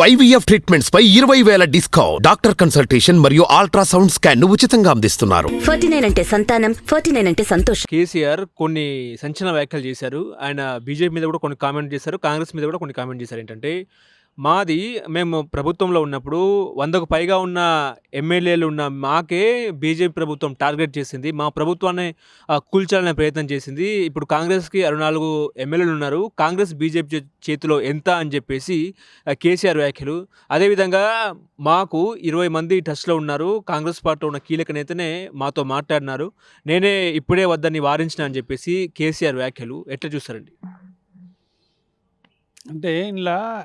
IVF treatments పై ఇరవై వేల డిస్కౌంట్. డాక్టర్ కన్సల్టేషన్ మరియు అల్ట్రాసౌండ్ స్కాన్ను ఉచితంగా అందిస్తున్నారు. ఫార్టీ నైన్ అంటే సంతానం ఫార్టీ నైన్ అంటే సంతోషం. కేసీఆర్ కొన్ని సంచలన వ్యాఖ్యలు చేశారు. ఆయన బీజేపీ మీద కూడా కొన్ని కామెంట్ చేశారు. కాంగ్రెస్ మీద కూడా కొన్ని కామెంట్ చేశారు. ఏంటంటే మాది మేము ప్రభుత్వంలో ఉన్నప్పుడు వందకు పైగా ఉన్న ఎమ్మెల్యేలు ఉన్న మాకే బీజేపీ ప్రభుత్వం టార్గెట్ చేసింది. మా ప్రభుత్వాన్ని కూల్చాలనే ప్రయత్నం చేసింది. ఇప్పుడు కాంగ్రెస్కి అరవై నాలుగు ఎమ్మెల్యేలు ఉన్నారు. కాంగ్రెస్ బీజేపీ చే- చేతిలో ఎంత అని చెప్పేసి కేసీఆర్ వ్యాఖ్యలు. అదేవిధంగా మాకు ఇరవై మంది టచ్లో ఉన్నారు. కాంగ్రెస్ పార్టీలో ఉన్న కీలక నేతనే మాతో మాట్లాడినారు. నేనే ఇప్పుడే వద్దని వారించిన అని చెప్పేసి కేసీఆర్ వ్యాఖ్యలు. ఎట్లా చూస్తారండి? అంటే ఇలా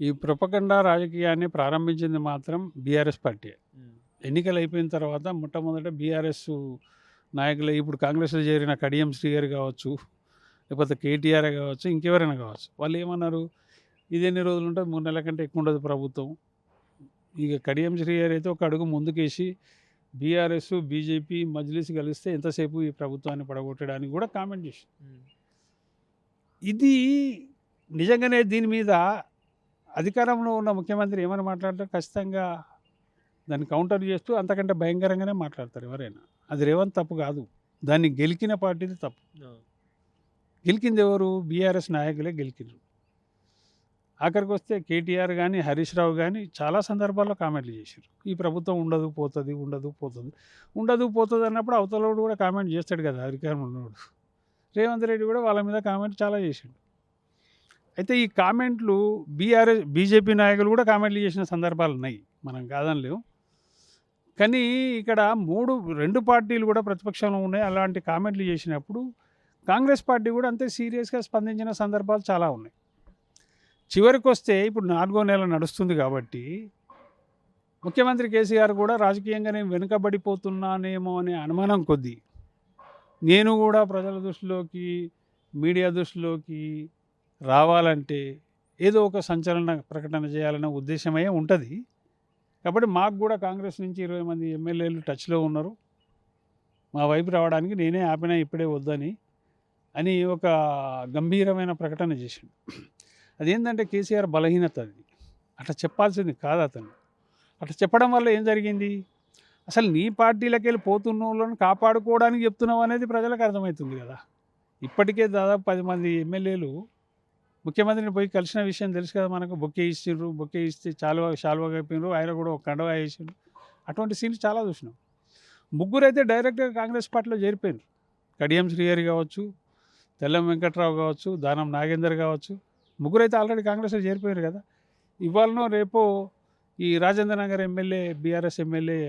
ఈ ప్రపకండ రాజకీయాన్ని ప్రారంభించింది మాత్రం బీఆర్ఎస్ పార్టీ. ఎన్నికలు అయిపోయిన తర్వాత మొట్టమొదట బీఆర్ఎస్ నాయకులు ఇప్పుడు కాంగ్రెస్లో చేరిన కడియం శ్రీగారు కావచ్చు లేకపోతే కేటీఆర్ కావచ్చు ఇంకెవరైనా కావచ్చు వాళ్ళు ఏమన్నారు? ఇది ఎన్ని రోజులు ఉంటుంది? మూడు నెలల కంటే ఎక్కువ ఉండదు ప్రభుత్వం. ఇక కడియం శ్రీగారు అయితే ఒక అడుగు ముందుకేసి బీఆర్ఎస్ బీజేపీ మజ్లిస్ కలిస్తే ఎంతసేపు ఈ ప్రభుత్వాన్ని పడగొట్టడానికి కూడా కామెంట్ చేసి ఇది నిజంగానే దీని మీద అధికారంలో ఉన్న ముఖ్యమంత్రి ఏమని మాట్లాడతారు? ఖచ్చితంగా దాన్ని కౌంటర్ చేస్తూ అంతకంటే భయంకరంగానే మాట్లాడతారు ఎవరైనా. అది రేవంత్ తప్పు కాదు. దాన్ని గెలికిన పార్టీది తప్పు. గెలికింది ఎవరు? బీఆర్ఎస్ నాయకులే గెలికిండ్రు. ఆఖరికి వస్తే కేటీఆర్ కానీ హరీష్ రావు కానీ చాలా సందర్భాల్లో కామెంట్లు చేశారు ఈ ప్రభుత్వం ఉండదు పోతుంది ఉండదు పోతుంది. ఉండదు పోతుంది అన్నప్పుడు అవతలోడు కూడా కామెంట్ చేస్తాడు కదా అధికారంలో రేవంత్ రెడ్డి కూడా వాళ్ళ మీద కామెంట్ చాలా చేసిండు. అయితే ఈ కామెంట్లు బీఆర్ఎస్ బీజేపీ నాయకులు కూడా కామెంట్లు చేసిన సందర్భాలు ఉన్నాయి. మనం కాదనలేము. కానీ ఇక్కడ మూడు రెండు పార్టీలు కూడా ప్రతిపక్షంలో ఉన్నాయి. అలాంటి కామెంట్లు చేసినప్పుడు కాంగ్రెస్ పార్టీ కూడా అంతే సీరియస్గా స్పందించిన సందర్భాలు చాలా ఉన్నాయి. చివరికి వస్తే ఇప్పుడు నాలుగో నెల నడుస్తుంది కాబట్టి ముఖ్యమంత్రి కేసీఆర్ కూడా రాజకీయంగా నేను వెనుకబడిపోతున్నానేమో అనే అనుమానం కొద్దీ నేను కూడా ప్రజల దృష్టిలోకి మీడియా దృష్టిలోకి రావాలంటే ఏదో ఒక సంచలన ప్రకటన చేయాలనే ఉద్దేశమే ఉంటుంది. కాబట్టి మాకు కూడా కాంగ్రెస్ నుంచి ఇరవై మంది ఎమ్మెల్యేలు టచ్లో ఉన్నారు. మా వైపు రావడానికి నేనే ఆపినా ఇప్పుడే వద్దని అని ఒక గంభీరమైన ప్రకటన చేసిండు. అదేంటంటే కేసీఆర్ బలహీనత అది. అట్లా చెప్పాల్సింది కాదు అతను. అట్లా చెప్పడం వల్ల ఏం జరిగింది? అసలు నీ పార్టీలకి వెళ్ళి పోతున్న వాళ్ళని కాపాడుకోవడానికి చెప్తున్నావు అనేది ప్రజలకు అర్థమవుతుంది కదా. ఇప్పటికే దాదాపు పది మంది ఎమ్మెల్యేలు ముఖ్యమంత్రిని పోయి కలిసిన విషయం తెలుసు కదా మనకు. బొక్కే ఇచ్చిండ్రు బొక్కే ఇస్తే చాలువ శాలువ కప్పిండ్రు ఆయన కూడా ఒక కండవ వేసిండ్రు అటువంటి సీన్స్ చాలా చూసినాం. ముగ్గురు అయితే డైరెక్ట్గా కాంగ్రెస్ పార్టీలో చేరిపోయినారు కడియం శ్రీహరి కావచ్చు తెల్లం వెంకట్రావు కావచ్చు దానం నాగేందర్ కావచ్చు. ముగ్గురు అయితే ఆల్రెడీ కాంగ్రెస్లో చేరిపోయారు కదా. ఇవాళనో రేపో ఈ Rajendra Nagar MLA BRS MLA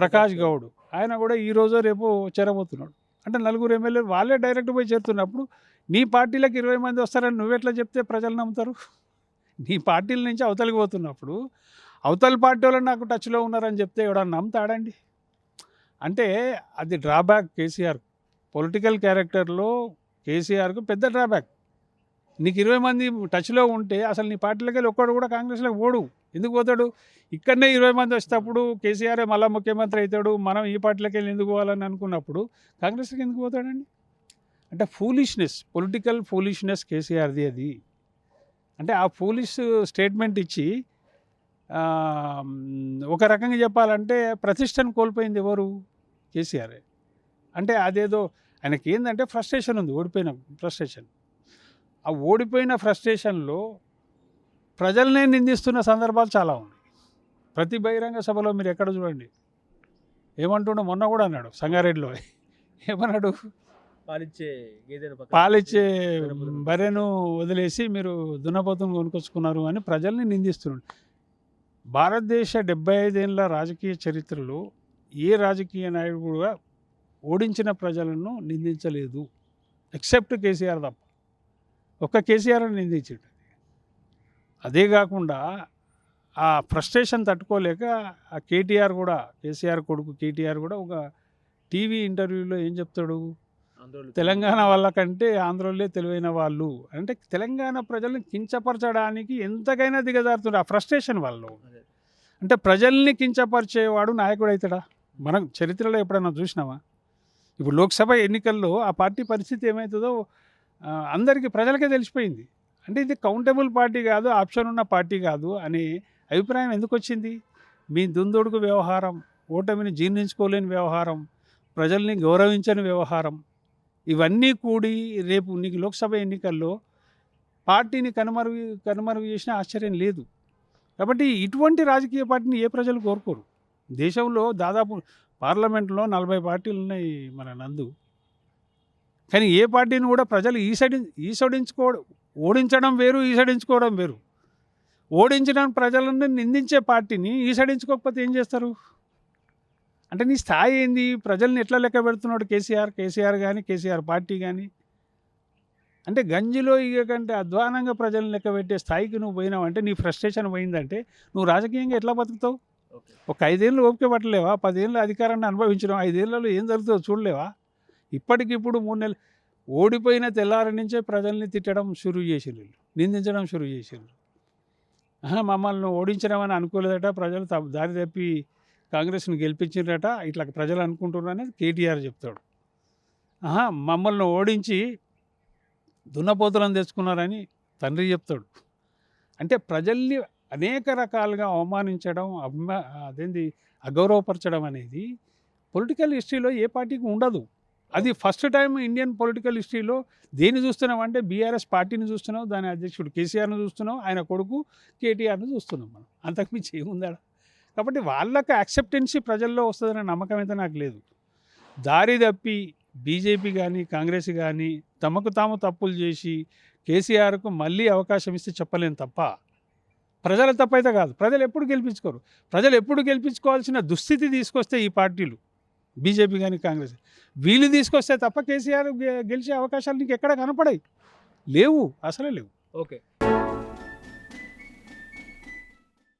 Prakash Goud ఆయన కూడా ఈ రోజు రేపు చేరబోతున్నాడు. అంటే నలుగురు ఎమ్మెల్యేలు వాళ్ళే డైరెక్ట్ పోయి చేరుతున్నప్పుడు నీ పార్టీలకు ఇరవై మంది వస్తారని నువ్వెట్లా చెప్తే ప్రజలు నమ్ముతారు? నీ పార్టీల నుంచి అవతలికి పోతున్నప్పుడు అవతల పార్టీ వాళ్ళు నాకు టచ్లో ఉన్నారని చెప్తే ఎవడన్నా నమ్ముతాడండి? అంటే అది డ్రాబ్యాక్ కేసీఆర్. పొలిటికల్ క్యారెక్టర్లో కేసీఆర్కు పెద్ద డ్రాబ్యాక్. నీకు ఇరవై మంది టచ్లో ఉంటే అసలు నీ పార్టీలకి వెళ్ళి ఒక్కడు కూడా కాంగ్రెస్లోకి ఓడు ఎందుకు పోతాడు? ఇక్కడనే ఇరవై మంది వచ్చేటప్పుడు కేసీఆర్ మళ్ళీ ముఖ్యమంత్రి అవుతాడు. మనం ఈ పార్టీలకి వెళ్ళి ఎందుకు పోవాలని అనుకున్నప్పుడు కాంగ్రెస్కి ఎందుకు పోతాడండి? అంటే ఫూలిష్నెస్ పొలిటికల్ ఫూలిష్నెస్ కేసీఆర్ది అది. అంటే ఆ పోలీస్ స్టేట్మెంట్ ఇచ్చి ఒక రకంగా చెప్పాలంటే ప్రతిష్టను కోల్పోయింది ఎవరు? కేసీఆర్. అంటే అదేదో ఆయనకి ఏంటంటే ఫ్రస్ట్రేషన్ ఉంది ఓడిపోయిన ఫ్రస్ట్రేషన్. ఆ ఓడిపోయిన ఫ్రస్ట్రేషన్లో ప్రజలనే నిందిస్తున్న సందర్భాలు చాలా ఉన్నాయి. ప్రతి బహిరంగ సభలో మీరు ఎక్కడ చూడండి. ఏమంటుండో మొన్న కూడా అన్నాడు సంగారెడ్డిలో. ఏమన్నాడు? పాలిచ్చే పాలిచ్చే బర్రెను వదిలేసి మీరు దున్నపోతును కొనుక్కొచ్చుకున్నారు అని ప్రజల్ని నిందిస్తున్నాడు భారతదేశ డెబ్బై ఐదేళ్ళ రాజకీయ చరిత్రలో ఏ రాజకీయ నాయకుడు కూడా ఓడించిన ప్రజలను నిందించలేదు. ఎక్సెప్ట్ కేసీఆర్ తప్ప. ఒక్క కేసీఆర్ నిందించాడు. అదే కాకుండా ఆ ఫ్రస్ట్రేషన్ తట్టుకోలేక ఆ కేటీఆర్ కూడా కేసీఆర్ కొడుకు కేటీఆర్ కూడా ఒక టీవీ ఇంటర్వ్యూలో ఏం చెప్తాడు? తెలంగాణ వాళ్ళ కంటే ఆంధ్రోళ్ళే తెలివైన వాళ్ళు. అంటే తెలంగాణ ప్రజల్ని కించపరచడానికి ఎంతకైనా దిగజారుతుంది ఆ ఫ్రస్ట్రేషన్ వాళ్ళు. అంటే ప్రజల్ని కించపరిచేవాడు నాయకుడు అవుతాడా మనం చరిత్రలో ఎప్పుడైనా చూసినామా ఇప్పుడు లోక్సభ ఎన్నికల్లో ఆ పార్టీ పరిస్థితి ఏమవుతుందో అందరికీ ప్రజలకే తెలిసిపోయింది. అంటే ఇది కౌంటబుల్ పార్టీ కాదు ఆప్షన్ ఉన్న పార్టీ కాదు అనే అభిప్రాయం ఎందుకు వచ్చింది? మీ దుందుడుకు వ్యవహారం ఓటమిని జీర్ణించుకోలేని వ్యవహారం ప్రజల్ని గౌరవించని వ్యవహారం ఇవన్నీ కూడి రేపు నీకు లోక్సభ ఎన్నికల్లో పార్టీని కనుమరుగు కనుమరుగు చేసిన ఆశ్చర్యం లేదు. కాబట్టి ఇటువంటి రాజకీయ పార్టీని ఏ ప్రజలు కోరుకోరు. దేశంలో దాదాపు పార్లమెంట్లో నలభై పార్టీలు ఉన్నాయి మన నందు. కానీ ఏ పార్టీని కూడా ప్రజలు ఈసడి ఈసడించుకోవడం ఓడించడం వేరు ఈసడించుకోవడం వేరు. ఓడించడం ప్రజలను నిందించే పార్టీని ఈసడించుకోకపోతే ఏం చేస్తారు? అంటే నీ స్థాయి ఏంది? ప్రజల్ని ఎట్లా లెక్క పెడుతున్నాడు కేసీఆర్? కేసీఆర్ కానీ కేసీఆర్ పార్టీ కానీ అంటే గంజిలో ఇక కంటే అధ్వానంగా ప్రజలను లెక్క పెట్టే స్థాయికి నువ్వు పోయినావు అంటే నీ ఫ్రస్ట్రేషన్ పోయిందంటే నువ్వు రాజకీయంగా ఎట్లా బతుకుతావు? ఒక ఐదేళ్ళు ఓపిక పట్టలేవా? పదేళ్ళు అధికారాన్ని అనుభవించడం ఐదేళ్ళలో ఏం జరుగుతుందో చూడలేవా? ఇప్పటికిప్పుడు మూడు నెలలు ఓడిపోయిన తెల్లారి నుంచే ప్రజల్ని తిట్టడం షురు చేసిండ్రు నిందించడం షురు చేసిండ్రు మమ్మల్ని ఓడించడం అని అనుకోలేదట. ప్రజలు తప్ప- దారి తప్పి కాంగ్రెస్ని గెలిపించిండ్రట ఇట్లా ప్రజలు అనుకుంటున్నారు అనేది కేటీఆర్ చెప్తాడు. ఆహా మమ్మల్ని ఓడించి దున్నపోతులను తెచ్చుకున్నారని తండ్రి చెప్తాడు. అంటే ప్రజల్ని అనేక రకాలుగా అవమానించడం అభిమా అదేంది అగౌరవపరచడం అనేది పొలిటికల్ హిస్టరీలో ఏ పార్టీకి ఉండదు. అది ఫస్ట్ టైం ఇండియన్ పొలిటికల్ హిస్టరీలో దేన్ని చూస్తున్నాం అంటే బీఆర్ఎస్ పార్టీని చూస్తున్నాం దాని అధ్యక్షుడు కేసీఆర్ను చూస్తున్నాం ఆయన కొడుకు కేటీఆర్ని చూస్తున్నాం మనం. అంతకుమించి ఏముందా కాబట్టి వాళ్ళకి యాక్సెప్టెన్సీ ప్రజల్లో వస్తుందనే నమ్మకం అయితే నాకు లేదు. దారి తప్పి బీజేపీ కానీ కాంగ్రెస్ కానీ తమకు తాము తప్పులు చేసి కేసీఆర్కు మళ్ళీ అవకాశం ఇస్తే చెప్పలేను తప్ప ప్రజల తప్పైతే కాదు. ప్రజలు ఎప్పుడు గెలిపించుకోరు. ప్రజలు ఎప్పుడు గెలిపించుకోవాల్సిన దుస్థితి తీసుకొస్తే ఈ పార్టీలు బీజేపీ కానీ కాంగ్రెస్ వీళ్ళు తీసుకొస్తే తప్ప కేసీఆర్ గెలిచే అవకాశాలు నీకు ఎక్కడ కనపడాయి. లేవు. అసలే లేవు. ఓకే.